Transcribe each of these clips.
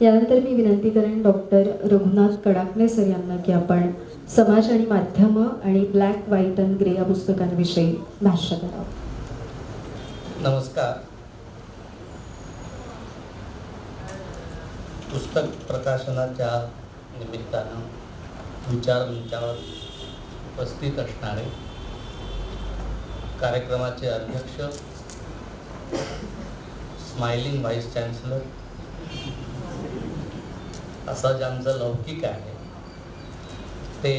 यानंतर मी विनंती करेन डॉक्टर रघुनाथ कडाकणे सर यांना की आपण समाज आणि माध्यमं आणि ब्लॅक व्हाईट अँड ग्रे या पुस्तकांविषयी भाष्य करावं. नमस्कार. पुस्तक प्रकाशनाच्या निमित्तानं विचारमंचावर उपस्थित असणारे कार्यक्रमाचे अध्यक्ष स्माइलिंग व्हाईस चान्सलर असा ज्यांचं लौकिक आहे ते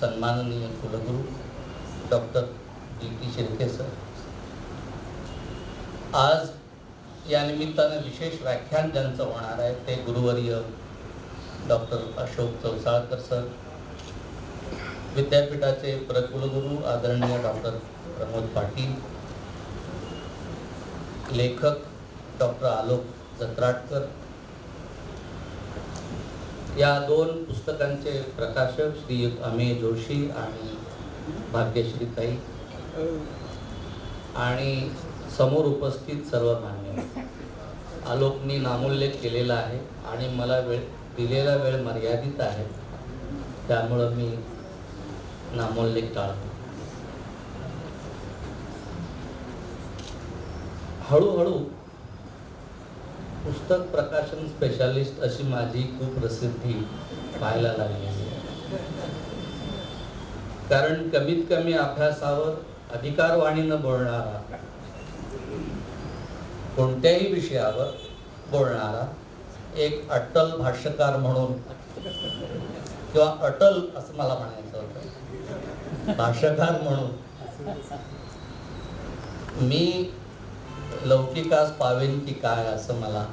सन्माननीय कुलगुरू doctor D T Shirke sir. आज या निमित्तानं विशेष व्याख्यान ज्यांचं होणार आहे ते गुरुवर्य डॉक्टर अशोक चौसाळकर सर विद्यापीठाचे प्रकुलगुरू आदरणीय डॉक्टर प्रमोद पाटील लेखक डॉक्टर आलोक जत्राटकर या दोन पुस्तकांचे प्रकाशक श्री अमेय जोशी आणि भाग्यश्री ताई. आणि समोर उपस्थित सर्व मान्य. आलोकनी नामोल्लेख केलेला आहे आणि मला वेळ दिलेला वेळ मर्यादित आहे. त्यामुळं मी नामोल्लेख टाळतो. हळूहळू पुस्तक प्रकाशन स्पेशालिस्ट अशी माझी खूप प्रसिद्धी पाहायला लागली कारण कमीत कमी अभ्यासावर अधिकारवाणीनं बोलणारा कोणत्याही विषयावर बोलणारा एक अटल भाष्यकार म्हणून किंवा अटल असं मला म्हणायचं होतं भाष्यकार म्हणून मी लौकिकास पावेन की काय असं मला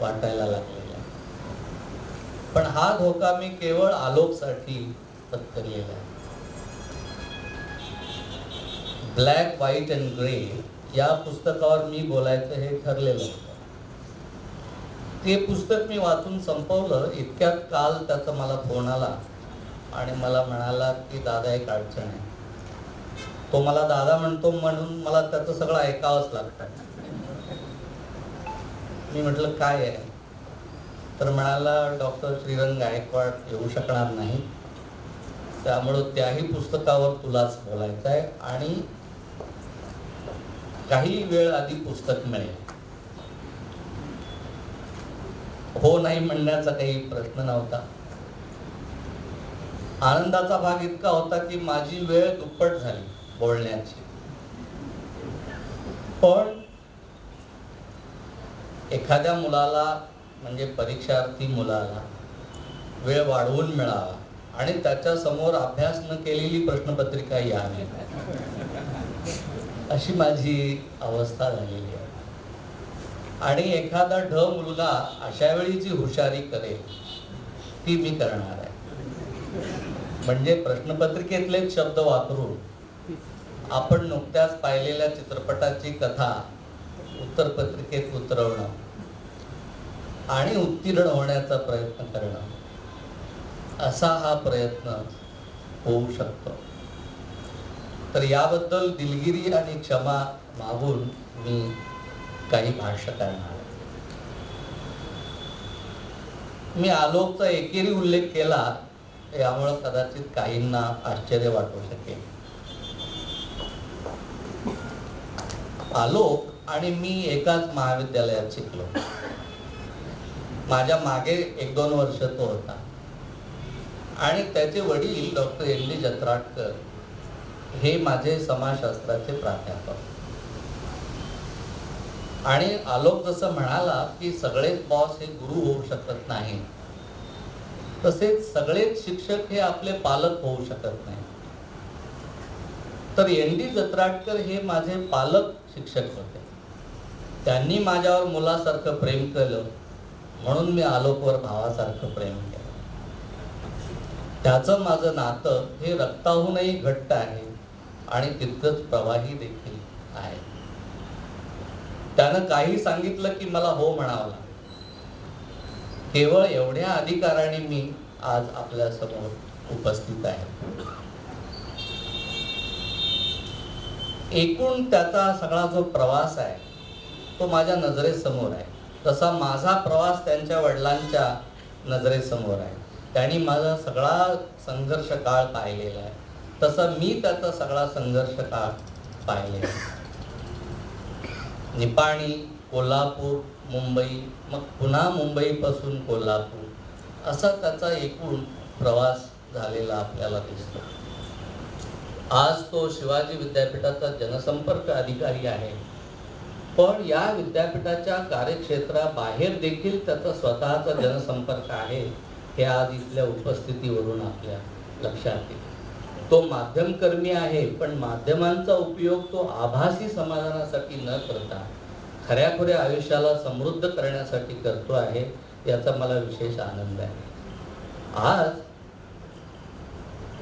वाटायला लागलेलं आहे. पण हा धोका मी केवळ आलोकसाठी पत्करलेला आहे. ब्लॅक व्हाईट अँड ग्रे या पुस्तकावर मी बोलायचं हे ठरलेलं होतं. ते पुस्तक मी वाचून संपवलं इतक्यात काल त्याचा मला फोन आला आणि मला म्हणाला की दादा एक अडचण आहे. तो मला दादा म्हणतो म्हणून मला त्याचं सगळं ऐकावंच लागतं. मी म्हटलं काय आहे? तर म्हणाला डॉक्टर श्रीरंग गायकवाड येऊ शकणार नाही. त्यामुळं त्याही पुस्तकावर तुलाच बोलायचं आहे आणि काही वेळ आधी पुस्तक मिळेल. हो नाही म्हणण्याचा काही प्रश्न नव्हता. आनंदाचा भाग इतका होता की माझी वेळ दुप्पट झाली बोलण्याची. पण एखाद्या मुलाला म्हणजे परीक्षार्थी मुलाला वेळ वाढवून मिळावा आणि त्याच्यासमोर अभ्यास न केलेली प्रश्नपत्रिका यावी अशी माझी अवस्था झालेली आहे. आणि एखादा ढ मुलगा अशा वेळी जी हुशारी करेल ती मी करणार आहे. म्हणजे प्रश्नपत्रिकेतलेच शब्द वापरून आपण नुकत्याच पाहिलेल्या चित्रपटाची कथा उत्तरपत्रिकेत उतरवणं आणि उत्तीर्ण होण्याचा प्रयत्न करणं असा हा प्रयत्न होऊ शकतो. तर याबद्दल दिलगिरी आणि क्षमा मागून मी काही भाष्य करणार मी आलोकचा एकेरी उल्लेख केला यामुळं कदाचित काहींना आश्चर्य वाटू शकेल. आलोक आणि मी एकाच महाविद्यालयात शिकलो. माझ्या मागे एक दोन वर्ष तो होता. आणि त्याचे वडील डॉक्टर एन डी जत्राटकर हे माझे समाजशास्त्राचे प्राध्यापक. आणि आलोक जसं म्हणाला की सगळेच बॉस हे गुरु होऊ शकत नाही. तसेच सगळेच शिक्षक हे आपले पालक होऊ शकत नाही. तर एन डी जत्राटकर हे माझे पालक शिक्षक होते. त्यांनी माझ्यावर मुलासारखं प्रेम केलं म्हणून मी आलोकवर भावासारखं प्रेम केलं. त्याचं माझं नातं हे रक्ताहूनही घट्ट आहे आणि तितकंच प्रवाही देखील आहे. त्यानं काही सांगितलं की मला हो म्हणावं केवळ एवढ्या अधिकाराने मी आज आपल्यासमोर उपस्थित आहे. एकूण त्याचा सगळा जो प्रवास आहे तो माझ्या नजरेसमोर आहे. तसा माझा प्रवास त्यांच्या वडिलांच्या नजरेसमोर आहे. त्यांनी माझा सगळा संघर्ष काळ पाहिलेला आहे. तसं मी त्याचा सगळा संघर्ष काळ पाहिलेला आहे. निपाणी कोल्हापूर मुंबई मग पुन्हा मुंबईपासून कोल्हापूर. असा त्याचा एकूण प्रवास झालेला आपल्याला दिसतो. आज तो शिवाजी विद्यापीठाचा जनसंपर्क अधिकारी आहे. पण या विद्यापीठाच्या कार्यक्षेत्राबाहेर देखील त्याचा स्वतःचा जनसंपर्क आहे हे आज इथल्या उपस्थितीवरून आपल्या लक्षात येईल. तो माध्यमकर्मी आहे पण माध्यमांचा उपयोग तो आभासी समाधानासाठी न करता खऱ्याखुऱ्या आयुष्याला समृद्ध करण्यासाठी करतो आहे याचा मला विशेष आनंद आहे. आज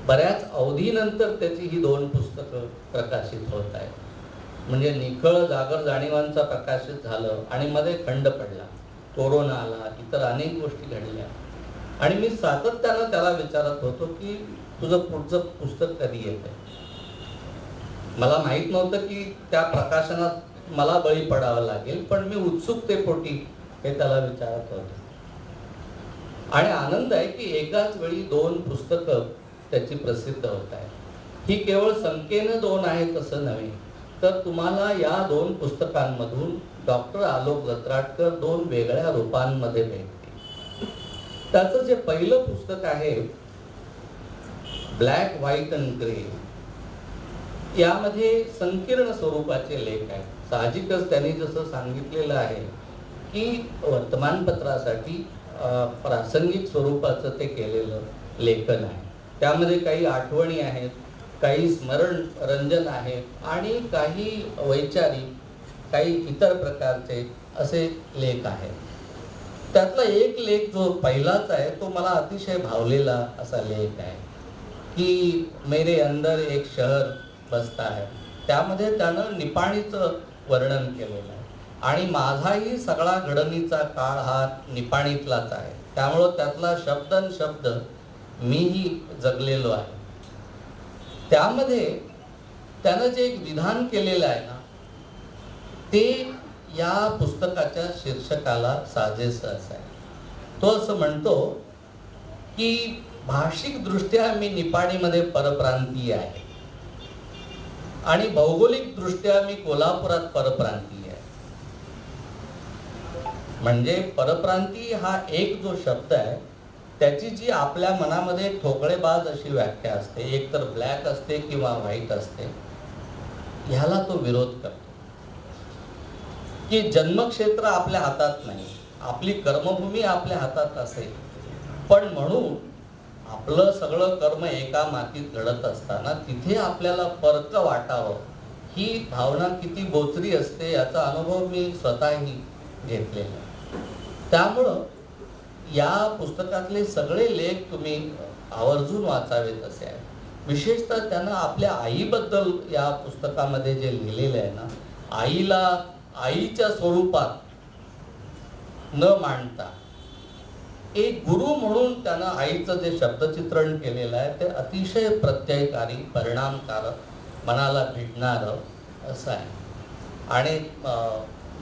बऱ्याच अवधीनंतर त्याची ही दोन पुस्तकं प्रकाशित होत आहेत. म्हणजे निखळ जागर जाणीवांचा प्रकाशित झालं आणि मध्ये खंड पडला. कोरोना आला इतर अनेक गोष्टी घडल्या. आणि मी सातत्यानं त्याला विचारत होतो की तुझं पुढचं पुस्तक कधी येत आहे मला माहीत नव्हतं की त्या प्रकाशनात मला बळी पडावं लागेल पण मी उत्सुकतेपोटी हे त्याला विचारत होतो. आणि आनंद आहे की एकाच वेळी दोन पुस्तकं त्याची प्रसिद्ध होत आहे ही केवळ संख्येनं दोन आहेत असं नव्हे. तर तुम्हाला या दोन पुस्तकांमधून डॉक्टर आलोक रत्राटकर दोन वेगळ्या रूपांमध्ये भेटतील. त्याचं जे पहिलं पुस्तक आहे ब्लॅक व्हाईट अँड ग्रे यामध्ये संकीर्ण स्वरूपाचे लेख आहेत. साहजिकच त्यांनी जसं सांगितलेलं आहे की वर्तमानपत्रासाठी प्रासंगिक स्वरूपाचं ते केलेलं लेखन आहे. त्यामध्ये काही आठवणी आहेत. काही स्मरण रंजन आहे आणि काही वैचारिक काही इतर प्रकारचे असे लेख आहेत. त्यातला एक लेख जो पहिलाच आहे तो मला अतिशय भावलेला असा लेख आहे की मेरे अंदर एक शहर बसता है. त्यामध्ये त्यानं निपाणीचं वर्णन केलेलं आहे. आणि माझाही सगळा घडणीचा काळ हा निपाणीतलाच आहे. त्यामुळं त्यातला शब्दन शब्द मीही जगलेलो आहे. त्यामध्ये त्यानं जे एक विधान केलेलं आहे ना ते या पुस्तकाच्या शीर्षकाला साजेस असं आहे तो असं म्हणतो की भाषिक दृष्ट्या मी निपाणीमध्ये परप्रांतीय आहे. आणि भौगोलिक दृष्ट्या मी कोल्हापुरात परप्रांतीय आहे. म्हणजे परप्रांती हा एक जो शब्द आहे त्याची जी आपल्या मनामध्ये ठोकळेबाज अशी व्याख्या असते एक तर ब्लॅक असते किंवा व्हाईट असते ह्याला तो विरोध करतो. की जन्मक्षेत्र आपल्या हातात नाही आपली कर्मभूमी आपल्या हातात असेल पण म्हणून आपलं सगळं कर्म एका मातीत घडत असताना तिथे आपल्याला फरक वाटावं ही भावना किती बोचरी असते याचा अनुभव मी स्वतःही घेतलेला त्यामुळं या पुस्तकातले सगळे लेख तुम्ही आवर्जून वाचावेत असे आहे. विशेषतः त्यांना आपल्या आईबद्दल या पुस्तकामध्ये जे लिहिलेलं आहे ना आईला आईच्या स्वरूपात न मांडता एक गुरु म्हणून त्यानं आईचं जे शब्दचित्रण केलेलं आहे ते अतिशय प्रत्ययकारी परिणामकारक मनाला भिडणारं असं आहे. आणि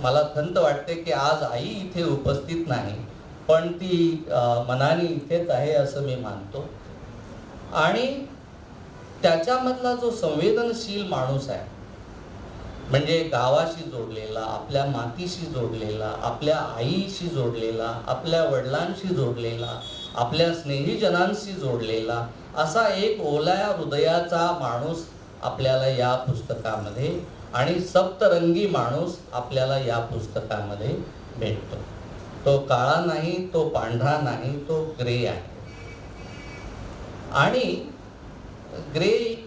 मला खंत वाटते की आज आई इथे उपस्थित नाही. पण ती मनाने इथेच आहे असं मी मानतो. आणि त्याच्यामधला जो संवेदनशील माणूस आहे म्हणजे गावाशी जोडलेला आपल्या मातीशी जोडलेला आपल्या आईशी जोडलेला आपल्या वडिलांशी जोडलेला आपल्या स्नेहीजनांशी जोडलेला असा एक ओलाया हृदयाचा माणूस आपल्याला या पुस्तकामध्ये आणि सप्तरंगी माणूस आपल्याला या पुस्तकामध्ये भेटतो. तो काळा नाही तो पांढरा नाही तो ग्रे आहे. आणि ग्रे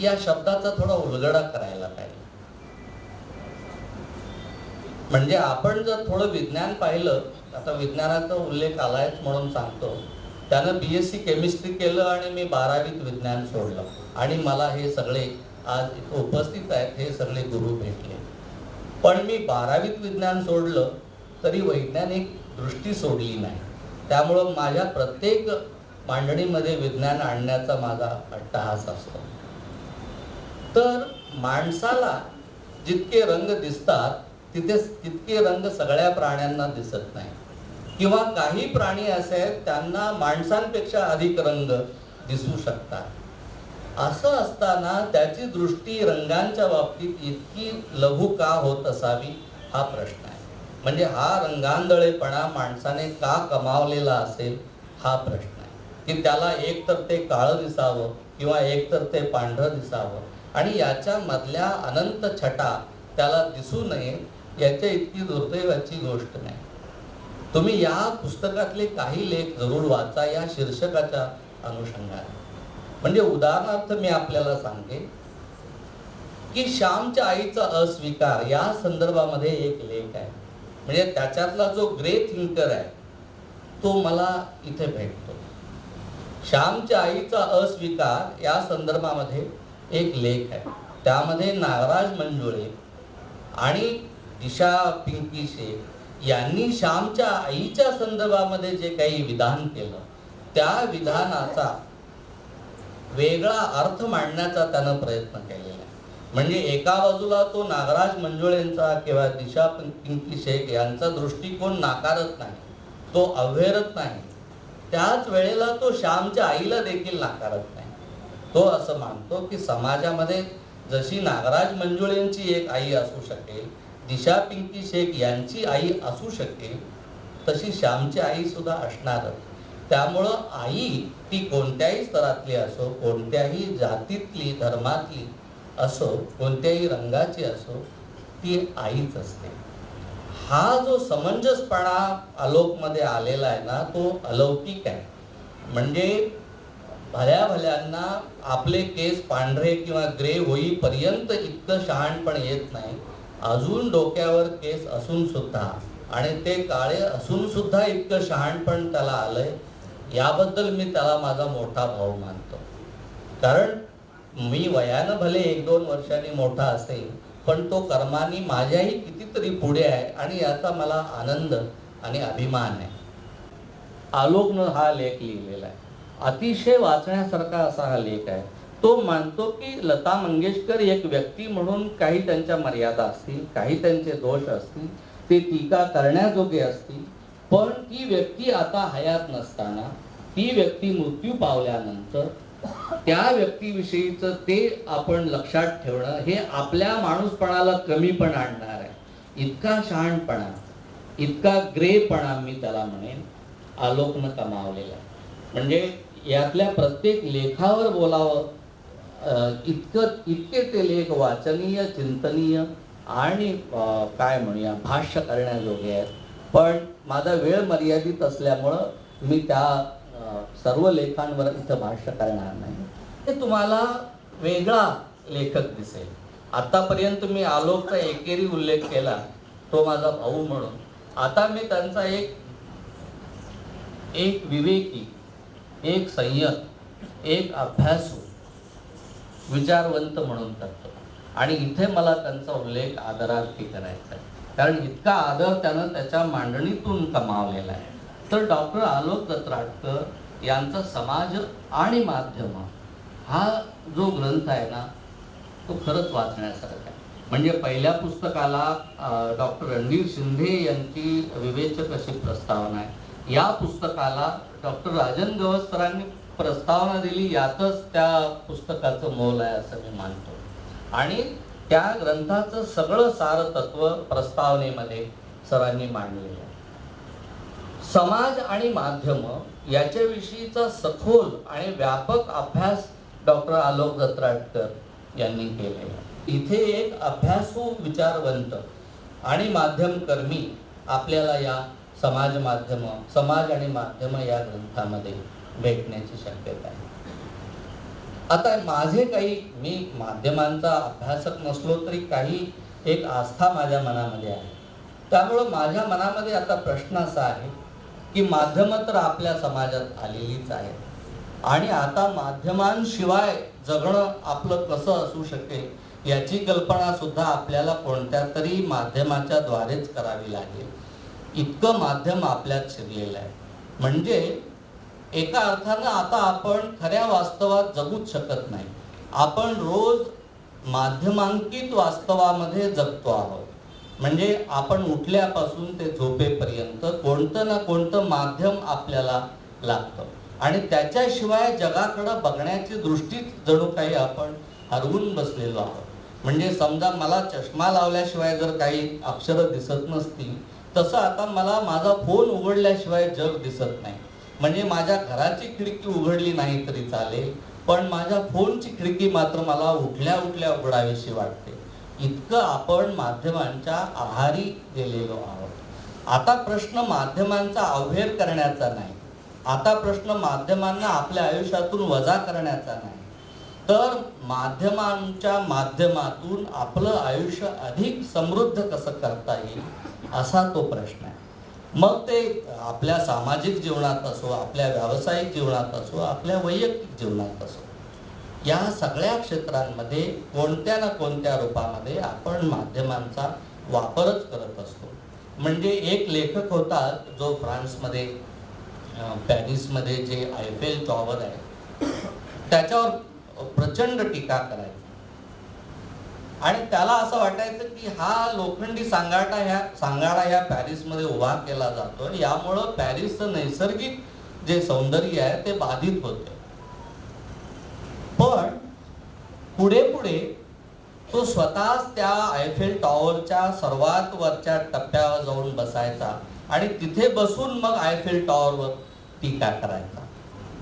या शब्दाचा थोडा उलगडा करायला पाहिजे. म्हणजे आपण जर थोडं विज्ञान पाहिलं आता विज्ञानाचा उल्लेख आलायच म्हणून सांगतो. त्यानं बी एस सी केमिस्ट्री केलं आणि मी बारावीत विज्ञान सोडलं. आणि मला हे सगळे आज उपस्थित आहेत हे सगळे गुरु भेटले. पण मी बारावीत विज्ञान सोडलं तरी वैज्ञानिक दृष्टी सोडली नाही. त्यामुळं माझ्या प्रत्येक मांडणीमध्ये विज्ञान आणण्याचा माझा अट्टहास असतो. तर माणसाला जितके रंग दिसतात तिथे तितके रंग सगळ्या प्राण्यांना दिसत नाही. किंवा काही प्राणी असे आहेत त्यांना माणसांपेक्षा अधिक रंग दिसू शकतात. असं असताना त्याची दृष्टी रंगांच्या बाबतीत इतकी लघु का होत असावी हा प्रश्न आहे. म्हणजे हा रंगांधळेपणा माणसाने का कमावलेला असेल हा प्रश्न आहे. की त्याला एक तर ते काळं दिसावं किंवा एक तर ते पांढरं दिसावं. आणि याच्या मधल्या अनंत छटा त्याला दिसू नये याच्या इतकी दुर्दैवाची गोष्ट नाही. तुम्ही या पुस्तकातले काही लेख जरूर वाचा या शीर्षकाच्या अनुषंगाने. म्हणजे उदाहरणार्थ मी आपल्याला सांगते की श्यामच्या आईचा अस्वीकार या संदर्भामध्ये एक लेख आहे. म्हणजे त्याच्यातला जो ग्रे थिंकर आहे तो मला इथे भेटतो. श्यामच्या आईचा अस्वीकार या संदर्भामध्ये एक लेख आहे. त्यामध्ये नागराज मंजुळे आणि दिशा पिंकी शेख यांनी श्यामच्या आईच्या संदर्भामध्ये जे काही विधान केलं त्या विधानाचा वेगळा अर्थ मांडण्याचा त्यानं प्रयत्न केलेला आहे. म्हणजे एका बाजूला तो नागराज मंजुळेंचा किंवा दिशा पिंकी शेख यांचा दृष्टिकोन नाकारत नाही तो अव्हेरत नाही त्याच वेळेला तो श्यामच्या आईला देखील नाकारत नाही. तो असं मानतो की समाजामध्ये जशी नागराज मंजुळेंची एक आई असू शकेल दिशा पिंकी शेख यांची आई असू शकेल तशी श्यामची आई सुद्धा असणारच. त्यामुळं आई ती कोणत्याही स्तरातली असो कोणत्याही जातीतली धर्मातली असो कोणत्याही रंगाची असो ती आईच असते. हा जो समंजसपणा आलोकमध्ये आलेला आहे ना तो अलौकिक आहे. म्हणजे भल्या भल्यांना आपले केस पांढरे किंवा ग्रे होईपर्यंत इतकं शहाणपण येत नाही. अजून डोक्यावर केस असून सुद्धा आणि ते काळे असून सुद्धा इतकं शहाणपण त्याला आलंय याबद्दल मी त्याला माझा मोठा भाव मानतो. कारण मी वयानं भले एक दोन वर्षांनी मोठा असेल पण तो कर्मानी माझ्याही कितीतरी पुढे आहे आणि याचा मला आनंद आणि अभिमान आहे. आलोकनं हा लेख लिहिलेला आहे. अतिशय वाचण्यासारखा असा हा लेख आहे. तो मानतो की लता मंगेशकर एक व्यक्ती म्हणून काही त्यांच्या मर्यादा असतील काही त्यांचे दोष असतील ते टीका करण्याजोगे असतील पण ती व्यक्ती आता हयात नसताना ती व्यक्ती मृत्यू पावल्यानंतर त्या व्यक्तीविषयीचं ते आपण लक्षात ठेवणं हे आपल्या माणूसपणाला कमीपण आणणार आहे. इतका शहाणपणा इतका ग्रेपणा मी त्याला म्हणेन आलोकनं कमावलेला. आहे म्हणजे यातल्या प्रत्येक लेखावर बोलावं इतकं इतके ते लेख वाचनीय चिंतनीय आणि काय म्हणूया भाष्य करण्याजोगे आहेत. पण माझा वेळ मर्यादित असल्यामुळं मी त्या सर्व लेखांवर इथं भाष्य करणार नाही. ते तुम्हाला वेगळा लेखक दिसेल. आतापर्यंत मी आलोकचा एकेरी उल्लेख केला तो माझा भाऊ म्हणून. आता मी त्यांचा एक एक विवेकी एक संयत एक अभ्यासू विचारवंत म्हणून करतो. आणि इथे मला त्यांचा उल्लेख आदरार्थी करायचा आहे. कारण इतका आदर त्यानं त्याच्या मांडणीतून कमावलेला आहे. तर डॉक्टर आलोक दत्राटकर यांचा समाज आणि माध्यम हा जो ग्रंथ आहे ना तो खरंच वाचण्यासारखा आहे. म्हणजे पहिल्या पुस्तकाला डॉक्टर रणवीर शिंदे यांची विवेचक अशी प्रस्तावना आहे. या पुस्तकाला डॉक्टर राजन गवसकरांनी प्रस्तावना दिली यातच त्या पुस्तकाचं मोल आहे असं मी मानतो. आणि त्या ग्रंथाचं सगळं सारतत्व प्रस्तावनेमध्ये सरांनी मांडलेलं आहे. समाज आणि माध्यम याच्याविषयीचा सखोल आणि व्यापक अभ्यास डॉक्टर आलोक दत्राटकर यांनी केले इथे एक अभ्यासू विचारवंत आणि माध्यमकर्मी आपल्याला या समाज माध्यम समाज आणि माध्यम या ग्रंथामध्ये भेटण्याची शक्यता आहे. आता माझे काही मी माध्यमांचा अभ्यासक नसलो तरी काही एक आस्था माझ्या मनामध्ये आहे. त्यामुळं माझ्या मनामध्ये आता प्रश्न असा आहे की माध्यमं तर आपल्या समाजात आलेलीच आहेत आणि आता माध्यमांशिवाय जगणं आपलं कसं असू शकेल याची कल्पना सुद्धा आपल्याला कोणत्या तरी माध्यमाच्या द्वारेच करावी लागेल. इतकं माध्यम आपल्यात शिरलेलं आहे. म्हणजे एका अर्थानं आता आपण खऱ्या वास्तवात जगूच शकत नाही. आपण रोज माध्यमांकित वास्तवामध्ये जगतो आहोत. म्हणजे आपण उठल्यापासून ते झोपेपर्यंत कोणतं ना कोणतं माध्यम आपल्याला लागतं. आणि त्याच्याशिवाय जगाकडं बघण्याची दृष्टीच जणू काही आपण हरवून बसलेलो आहोत. म्हणजे समजा मला चष्मा लावल्याशिवाय जर काही अक्षरं दिसत नसतील तसं आता मला माझा फोन उघडल्याशिवाय जग दिसत नाही. म्हणजे माझ्या घराची खिडकी उघडली नाही तरी चालेल पण माझ्या फोनची खिडकी मात्र मला उठल्या उठल्या उघडावीशी वाटते. इतकं आपण माध्यमांच्या आहारी गेलेलो आहोत. आता प्रश्न माध्यमांचा अवहेर करण्याचा नाही. आता प्रश्न माध्यमांना आपल्या आयुष्यातून वजा करण्याचा नाही. तर माध्यमांच्या माध्यमातून आपलं आयुष्य अधिक समृद्ध कसं करता येईल असा तो प्रश्न आहे. मग ते आपल्या सामाजिक जीवनात असो आपल्या व्यावसायिक जीवनात असो आपल्या वैयक्तिक जीवनात असो. या सगळ्या क्षेत्रांमध्ये कोणत्या ना कोणत्या रूपामध्ये आपण माध्यमांचा वापरच करत असतो. म्हणजे एक लेखक होता जो फ्रान्समध्ये पॅरिसमध्ये जे आयफेल टॉवर आहे त्याच्यावर प्रचंड टीका करायची. आणि त्याला असं वाटायचं की हा लोखंडी सांगाटा ह्या सांगाडा ह्या पॅरिसमध्ये उभा केला जातो यामुळं पॅरिसचं नैसर्गिक जे सौंदर्य आहे ते बाधित होते पण पुढे पुढे तो स्वतःच त्या आयफेल टॉवरच्या सर्वात वरच्या टप्प्यावर जाऊन बसायचा आणि तिथे बसून मग आयफेल टॉवरवर टीका करायचा.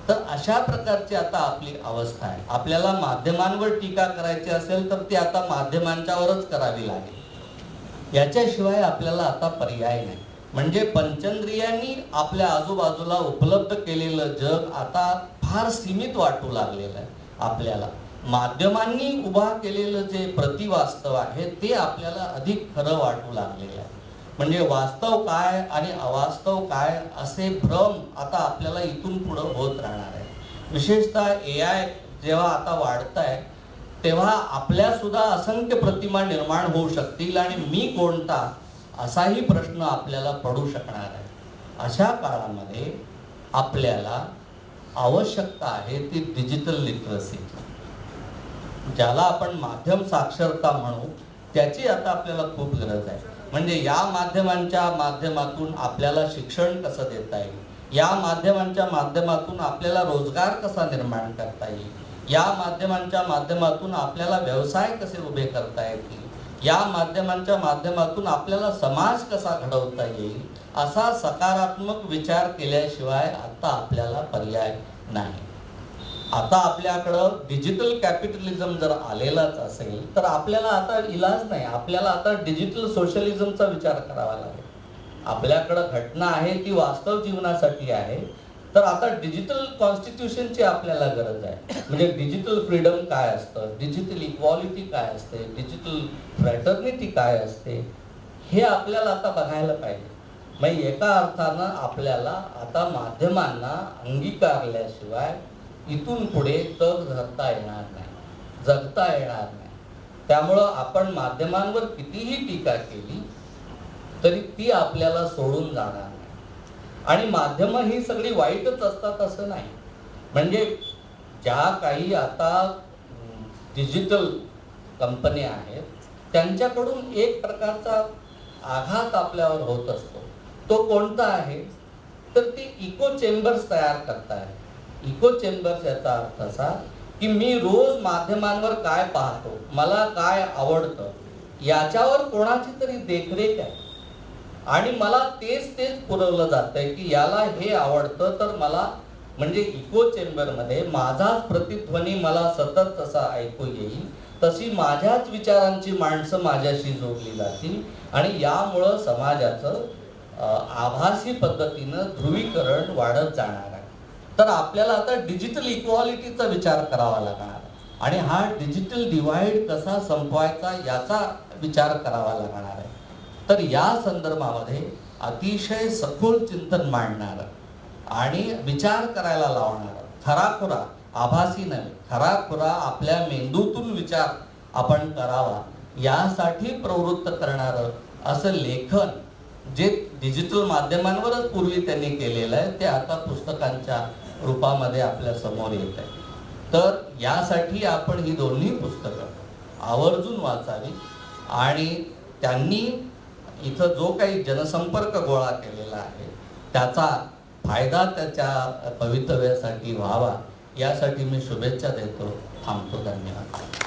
तर अशा प्रकारची आता आपली अवस्था आहे. आपल्याला माध्यमांवर टीका करायची असेल तर ती आता माध्यमांच्यावरच करावी लागेल. याच्याशिवाय आपल्याला आता पर्याय नाही. म्हणजे पंचंद्रियांनी आपल्या आजूबाजूला उपलब्ध केलेलं जग आता फार सीमित वाटू लागलेलं आहे. आपल्याला. माध्यमांनी उभा केलेलं जे प्रतिवास्तव आहे ते आपल्याला अधिक खरं वाटू लागलेलं आहे. म्हणजे वास्तव काय आणि अवास्तव काय असे भ्रम आता आपल्याला इथून पुढं होत राहणार आहे. विशेषतः ए आय जेव्हा आता वाढत आहे तेव्हा आपल्यासुद्धा असंख्य प्रतिमा निर्माण होऊ शकतील आणि मी कोणता असाही प्रश्न आपल्याला पडू शकणार आहे. अशा काळामध्ये आपल्याला आवश्यकता आहे ती डिजिटल लिटरसी ज्याला आपण माध्यम साक्षरता म्हणू त्याची आता आपल्याला खूप गरज आहे. म्हणजे या माध्यमांच्या माध्यमातून आपल्याला शिक्षण कसं देता येईल? या माध्यमांच्या माध्यमातून आपल्याला रोजगार कसा निर्माण करता येईल? या माध्यमांच्या माध्यमातून आपल्याला व्यवसाय कसे उभे करता येतील? या माध्यमांच्या माध्यमातून आपल्याला समाज कसा घडवता येईल असा सकारात्मक विचार केल्याशिवाय आता आपल्याला पर्याय नाही. आता आपल्याकडं डिजिटल कॅपिटलिझम जर आलेलाच असेल तर आपल्याला आता इलाज नाही. आपल्याला आता डिजिटल सोशलिझमचा विचार करावा लागेल. आपल्याकडं घटना आहे ती वास्तव जीवनासाठी आहे तर आता डिजिटल कॉन्स्टिट्यूशनची आपल्याला गरज आहे. म्हणजे डिजिटल फ्रीडम काय असतं? डिजिटल इक्वॉलिटी काय असते? डिजिटल फ्रॅटर्निटी काय असते? हे आपल्याला आता बघायला पाहिजे. मग एका अर्थानं आपल्याला आता माध्यमांना अंगीकारल्याशिवाय इथून पुढे तग धरता येणार नाही. जगता येणार नाही. त्यामुळं आपण माध्यमांवर कितीही टीका केली तरी ती आपल्याला सोडून जाणार आणि माध्यमं ही सगळी वाईटच असतात असं नाही. म्हणजे ज्या काही आता डिजिटल कंपन्या आहेत त्यांच्याकडून एक प्रकारचा आघात आपल्यावर होत असतो. तो कोणता आहे? तर ती इको चेंबर्स तयार करताय इको चेंबर्स याचा अर्थ असा की मी रोज माध्यमांवर काय पाहतो मला काय आवडतं याच्यावर कोणाची तरी देखरेख आहे. आणि मला तेच तेच पुरवलं जातंय की याला हे आवडतं तर मला म्हणजे इको चेंबरमध्ये माझाच प्रतिध्वनी मला सतत तसा ऐकू येईल. तशी माझ्याच विचारांची माणसं माझ्याशी जोडली जातील. आणि यामुळं समाजाचं आभासी पद्धतीनं ध्रुवीकरण वाढत जाणार आहे. तर आपल्याला आता डिजिटल इक्वालिटीचा विचार करावा लागणार आणि हा डिजिटल डिवाइड कसा संपवायचा याचा विचार करावा लागणार आहे. तर या संदर्भामध्ये अतिशय सखोल चिंतन मांडणारं आणि विचार करायला लावणार. खराखुरा आभासी नव्हे. खराखुरा आपल्या मेंदूतून विचार आपण करावा यासाठी प्रवृत्त करणारं असं लेखन जे डिजिटल माध्यमांवरच पूर्वी त्यांनी केलेलं आहे ते आता पुस्तकांच्या रूपामध्ये आपल्यासमोर येत आहे. तर यासाठी आपण ही दोन्ही पुस्तकं आवर्जून वाचावी आणि त्यांनी इथं जो काही जनसंपर्क गोळा केलेला आहे त्याचा फायदा त्याच्या भवितव्यासाठी व्हावा यासाठी मी शुभेच्छा देतो. थांबतो धन्यवाद.